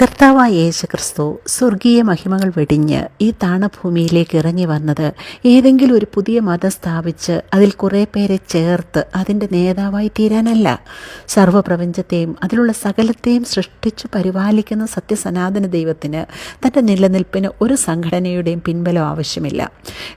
കർത്താവായ യേശു ക്രിസ്തു സ്വർഗീയ മഹിമകൾ വെടിഞ്ഞ് ഈ താണഭൂമിയിലേക്ക് ഇറങ്ങി വന്നത് ഏതെങ്കിലും ഒരു പുതിയ മതം സ്ഥാപിച്ച് അതിൽ കുറേ പേരെ ചേർത്ത് അതിന്റെ നേതാവായി തീരാനല്ല. സർവപ്രപഞ്ചത്തെയും അതിലുള്ള സകലത്തെയും സൃഷ്ടിച്ചു പരിപാലിക്കുന്ന സത്യസനാതന ദൈവത്തിന് തന്റെ നിലനിൽപ്പിന് ഒരു സംഘടനയുടെയും പിൻബലം ആവശ്യമില്ല.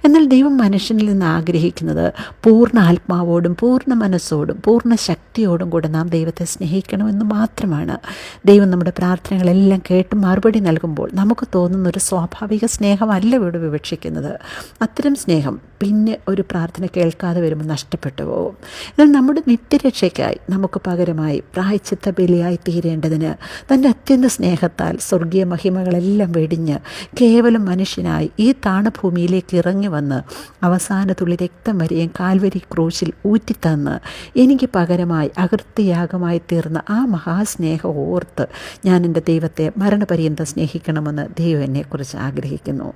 എന്നാൽ ദൈവം മനുഷ്യനിൽ നിന്ന് ആഗ്രഹിക്കുന്നത് പൂർണ ആത്മാവോടും പൂർണ മനസ്സോടും പൂർണ ശക്തിയോടും കൂടെ നാം ദൈവത്തെ സ്നേഹിക്കണമെന്ന് മാത്രമാണ്. ദൈവം നമ്മുടെ പ്രാർത്ഥനകളെല്ലാം കേട്ട് മറുപടി നൽകുമ്പോൾ നമുക്ക് തോന്നുന്ന ഒരു സ്വാഭാവിക സ്നേഹമല്ല ഇവിടെ വിവക്ഷിക്കുന്നത്. അത്തരം സ്നേഹം പിന്നെ ഒരു പ്രാർത്ഥന കേൾക്കാതെ വരുമ്പോൾ നഷ്ടപ്പെട്ടു പോകും. എന്നാൽ നമ്മുടെ നിത്യരക്ഷയ്ക്കായി നമുക്ക് പകരമായി പ്രായച്ചിത്ത ബലിയായി തീരേണ്ടതിന് തന്റെ അത്യന്ത സ്നേഹത്താൽ സ്വർഗീയ മഹിമകളെല്ലാം വെടിഞ്ഞ് കേവലം മനുഷ്യനായി ഈ താണഭൂമിയിലേക്ക് ഇറങ്ങി വന്ന് അവസാന തുള്ളി രക്തം വരെയും കാൽവരി ക്രൂശിൽ ഊറ്റിത്തന്ന് എനിക്ക് പകരമായി അകൃത്യയാഗമായി തീർന്ന ആ മഹാസ്നേഹം ഓർത്ത് ഞാൻ എന്റെ ദൈവത്തെ മരണപര്യന്തം സ്നേഹിക്കണമെന്ന് ദൈവം എന്നെക്കുറിച്ച് ആഗ്രഹിക്കുന്നു.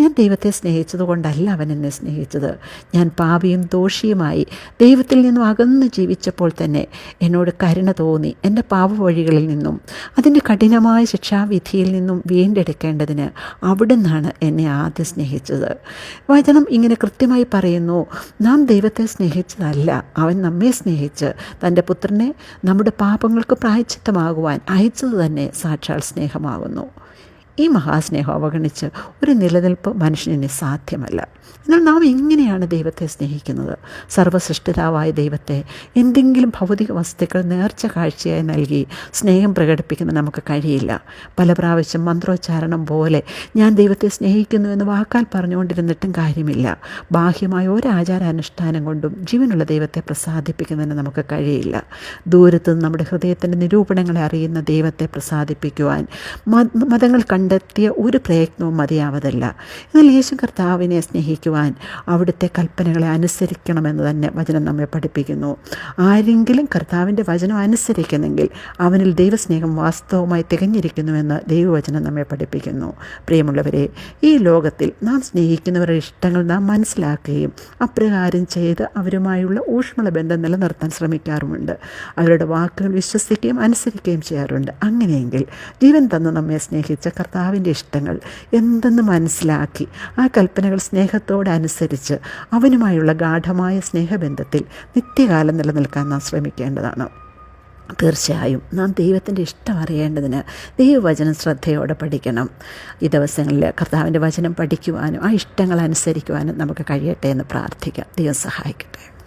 ഞാൻ ദൈവത്തെ സ്നേഹിച്ചതുകൊണ്ടല്ല അവൻ എന്നെ ഞാൻ പാപിയും ദോഷിയുമായി ദൈവത്തിൽ നിന്നും അകന്ന് ജീവിച്ചപ്പോൾ തന്നെ എന്നോട് കരുണ തോന്നി എന്റെ പാപവഴികളിൽ നിന്നും അതിന്റെ കഠിനമായ ശിക്ഷാവിധിയിൽ നിന്നും വീണ്ടെടുക്കേണ്ടതിന് അവിടെ നിന്നാണ് എന്നെ ആദ്യം സ്നേഹിച്ചത്. വചനം ഇങ്ങനെ കൃത്യമായി പറയുന്നു നാം ദൈവത്തെ സ്നേഹിച്ചതല്ല അവൻ നമ്മെ സ്നേഹിച്ച് തന്റെ പുത്രനെ നമ്മുടെ പാപങ്ങൾക്ക് പ്രായച്ചിത്തമാകുവാൻ അയച്ചത് തന്നെ സാക്ഷാൽ സ്നേഹമാകുന്നു. ഈ മഹാസ്നേഹം അവഗണിച്ച് ഒരു നിലനിൽപ്പ് മനുഷ്യന് സാധ്യമല്ല. എന്നാൽ നാം എങ്ങനെയാണ് ദൈവത്തെ സ്നേഹിക്കുന്നത്? സർവസൃഷ്ടിതാവായ ദൈവത്തെ എന്തെങ്കിലും ഭൗതിക വസ്തുക്കൾ നേർച്ച കാഴ്ചയായി നൽകി സ്നേഹം പ്രകടിപ്പിക്കുന്ന നമുക്ക് കഴിയില്ല. പല പ്രാവശ്യം മന്ത്രോച്ചാരണം പോലെ ഞാൻ ദൈവത്തെ സ്നേഹിക്കുന്നു എന്ന് വാക്കാൽ പറഞ്ഞുകൊണ്ടിരുന്നിട്ടും കാര്യമില്ല. ബാഹ്യമായ ഒരു ആചാരാനുഷ്ഠാനം കൊണ്ടും ജീവനുള്ള ദൈവത്തെ പ്രസാദിപ്പിക്കുന്നതിന് നമുക്ക് കഴിയില്ല. ദൂരത്ത് നമ്മുടെ ഹൃദയത്തിന്റെ നിരൂപണങ്ങളെ അറിയുന്ന ദൈവത്തെ പ്രസാദിപ്പിക്കുവാൻ മതങ്ങൾ കണ്ടെത്തിയ ഒരു പ്രയത്നവും മതിയാവതല്ല. എന്നാൽ യേശു കർത്താവിനെ സ്നേഹിക്കുവാൻ അവിടുത്തെ കൽപ്പനകളെ അനുസരിക്കണമെന്ന് തന്നെ വചനം നമ്മെ പഠിപ്പിക്കുന്നു. ആരെങ്കിലും കർത്താവിന്റെ വചനം അനുസരിക്കുന്നെങ്കിൽ അവനിൽ ദൈവസ്നേഹം വാസ്തവമായി തികഞ്ഞിരിക്കുന്നുവെന്ന് ദൈവവചനം നമ്മെ പഠിപ്പിക്കുന്നു. പ്രിയമുള്ളവരെ ഈ ലോകത്തിൽ നാം സ്നേഹിക്കുന്നവരുടെ ഇഷ്ടങ്ങൾ നാം മനസ്സിലാക്കുകയും അപ്രകാരം ചെയ്ത് അവരുമായുള്ള ഊഷ്മള ബന്ധം നിലനിർത്താൻ ശ്രമിക്കാറുമുണ്ട്. അവരുടെ വാക്കുകൾ വിശ്വസിക്കുകയും അനുസരിക്കുകയും ചെയ്യാറുണ്ട്. അങ്ങനെയെങ്കിൽ ജീവൻ തന്ന് നമ്മെ സ്നേഹിച്ച കർത്താവിന്റെ ഇഷ്ടങ്ങൾ എന്തെന്ന് മനസ്സിലാക്കി ആ കൽപ്പനകൾ സ്നേഹത്തോടെ അനുസരിച്ച് അവനുമായുള്ള ഗാഠമായ സ്നേഹബന്ധത്തിൽ നിത്യകാലം നിലനിൽക്കാൻ നാം ശ്രമിക്കേണ്ടതാണ്. തീർച്ചയായും നാം ദൈവത്തിന്റെ ഇഷ്ടം അറിയേണ്ടതിന് ദൈവവചനം ശ്രദ്ധയോടെ പഠിക്കണം. ഈ ദിവസങ്ങളിൽ കർത്താവിന്റെ വചനം പഠിക്കുവാനും ആ ഇഷ്ടങ്ങൾ അനുസരിക്കുവാനും നമുക്ക് കഴിയട്ടെ എന്ന് പ്രാർത്ഥിക്കാം. ദൈവം സഹായിക്കട്ടെ.